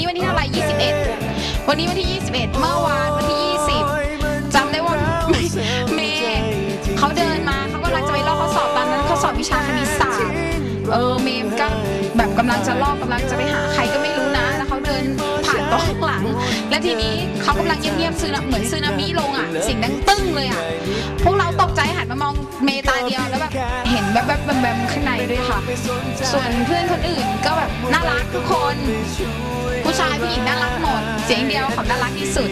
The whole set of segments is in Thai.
นี้วันที่เท่าไหร่21 วันนี้วันที่ 21 เมื่อวานวันที่ 20จำได้ว่าเมย์เขาเดินมาเขากำลังจะไปลอกข้อสอบตอนนั้นเข้อสอบวิชาคณิตศาสตร์เออเมย์ก็แบบกำลังจะลอกกำลังจะไปหาใครก็ไม่รู้นะ แล้วเขาเดินผ่านโต๊ะข้างหลัง และทีนี้เขากำลังเงียบๆซึนาเหมือนซึนามิลงอะเสียงดังตึ้งเลยอะพวกเราตกใจหันมามองเมย์ตาเดียวแล้วแบบเห็นแบบแบบแบบข้างในด้วยค่ะ ส่วนเพื่อนคนอื่นก็แบบน่ารักทุกคน น่ารักหมด เสียงเดียวเขาน่ารักที่สุด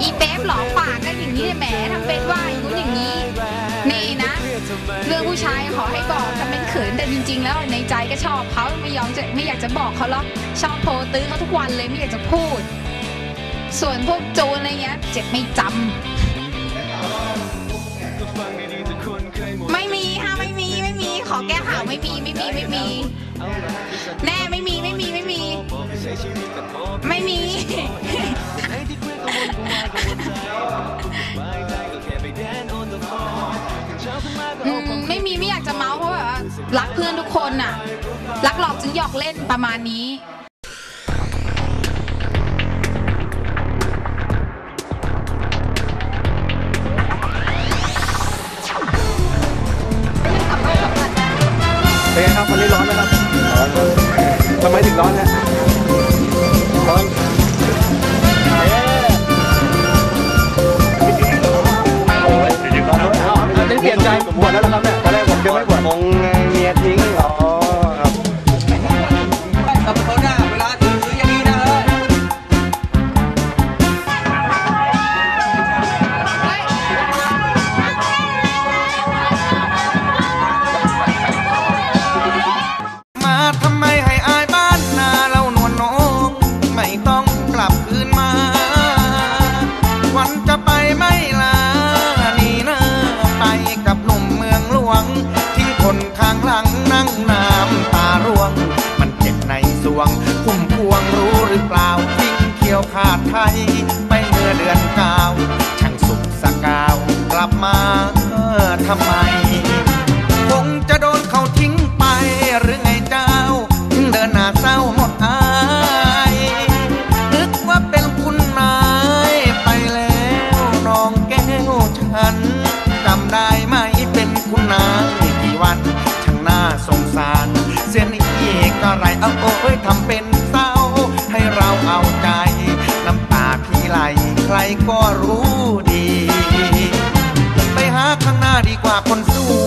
อีเป๊ปหลอปากก็อย่างนี้แหมทำเป็นว่าอย่างนู้นอย่างนี้ นี่นะ เรื่องผู้ชายขอให้บอกทำเป็นเขินแต่จริง ๆ แล้วในใจก็ชอบเขาไม่ยอมจะไม่อยากจะบอกเขาหรอกชอบโทรตื้อเขาทุกวันเลยไม่อยากจะพูด ส่วนพวกโจรอะไรเงี้ยเจ็บไม่จำ ไม่มีไม่มีไม่มี แม่ไม่มีไม่มีไม่มี ไม่มี ไม่มีไม่อยากจะเมาส์เพราะแบบรักเพื่อนทุกคนน่ะ รักหลอกจึงหยอกเล่นประมาณนี้ เป็นไงครับวันนี้ร้อนไหมครับทำไมถึงร้อนเนี่ย คนข้างหลังนั่งน้ำตาร่วง มันเจ็บในสวงพุ่มพวงรู้หรือเปล่าทิ้งเขียวขาดไทยไปเมื่อเดือนเก้าช่างสุขสกาว กลับมาเออทำไม คงจะโดนเขาทิ้งไปหรือไงเจ้า ถึงเดินหน้าเศร้าหมดอายนึกว่าเป็นคุณนายไปแล้วน้องแก้วฉัน สียนี่ก็ไรเอาโอ้ยทำเป็นเศร้า ให้เราเอาใจ น้ำตาพี่ไหลใครก็รู้ดี ไปหาข้างหน้าดีกว่าคนสู้